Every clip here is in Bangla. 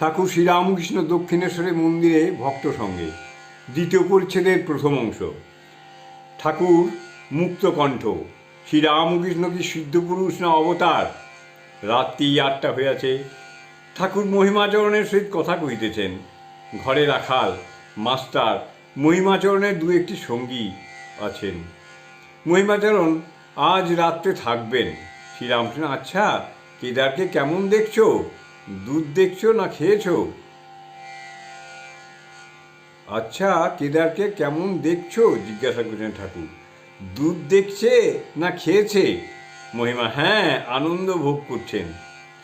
ঠাকুর শ্রীরামকৃষ্ণ দক্ষিণেশ্বরে মন্দিরে ভক্ত সঙ্গে। দ্বিতীয় পরিচ্ছেদের প্রথম অংশ। ঠাকুর মুক্তকণ্ঠ শ্রীরামকৃষ্ণ কি সিদ্ধপুরুষ না অবতার? রাত্রি আটটা হইয়াছে। ঠাকুর মহিমাচরণের সহিত কথা কহিতেছেন। ঘরে রাখাল, মাস্টার, মহিমাচরণের দু একটি সঙ্গী আছেন। মহিমাচরণ আজ রাত্রে থাকবেন। শ্রীরামকৃষ্ণ আচ্ছা কেদারকে কেমন দেখছ? দুধ দেখছ না খেয়েছো? আচ্ছা কেদারকে কেমন দেখছ? জিজ্ঞাসা করছেন ঠাকুর। দুধ দেখছে না খেয়েছে? মহিমা হ্যাঁ আনন্দ ভোগ করছেন।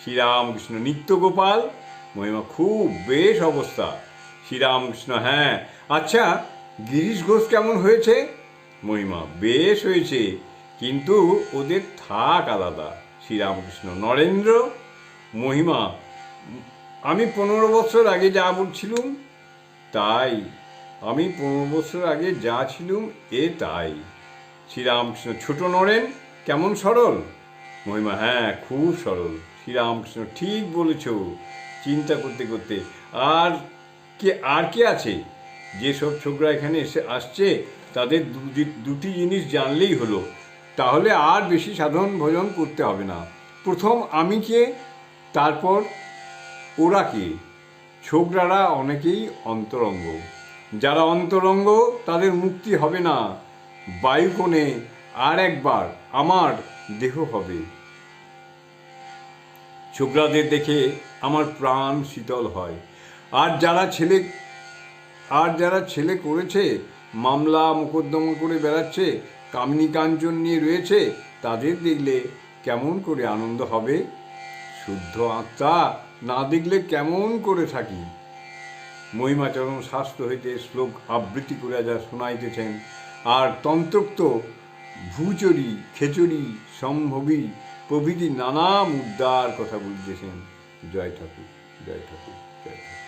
শ্রীরামকৃষ্ণ নিত্যগোপাল মহিমা, খুব বেশ অবস্থা। শ্রীরামকৃষ্ণ হ্যাঁ। আচ্ছা গিরিশ ঘোষ কেমন হয়েছে? মহিমা, বেশ হয়েছে। কিন্তু ওদের থাক আলাদা। শ্রীরামকৃষ্ণ, নরেন্দ্র? মহিমা আমি পনেরো বছর আগে যা বলছিলুম, তাই। আমি পনেরো বছর আগে যা ছিলুম এ তাই শ্রীরামকৃষ্ণ ছোট নরেন, কেমন সরল? মহিমা হ্যাঁ খুব সরল। শ্রীরামকৃষ্ণ ঠিক বলেছ। চিন্তা করতে করতে, আর কে আর কে আছে? যেসব ছোকরা এখানে এসে আসছে, তাদের দুটি জিনিস জানলেই হলো। তাহলে আর বেশি সাধন ভোজন করতে হবে না। প্রথম আমি কে, তারপর ওরা কে? ছোকরারা অনেকেই অন্তরঙ্গ। যারা অন্তরঙ্গ, তাদের মুক্তি হবে না। বায়ুকোণে আর একবার আমার দেহ হবে। ছোকরাদের দেখে আমার প্রাণ শীতল হয়। আর যারা ছেলে, আর যারা ছেলে করেছে, মামলা, মোকদ্দমা করে বেড়াচ্ছে, কামনি কাঞ্চন নিয়ে রয়েছে, তাদের দেখলে কেমন করে আনন্দ হবে? শুদ্ধ আত্মা না দেখলে কেমন করে থাকি? মহিমাচরণ শাস্ত্র হইতে শ্লোক আবৃত্তি করে যা শোনাইতেছেন, আর তন্ত্রোক্ত ভূচরি, খেচুরি, সম্ভবী প্রভৃতি নানা মুদ্রার কথা বলিতেছেন। জয় ঠাকুর জয় ঠাকুর জয় ঠাকুর।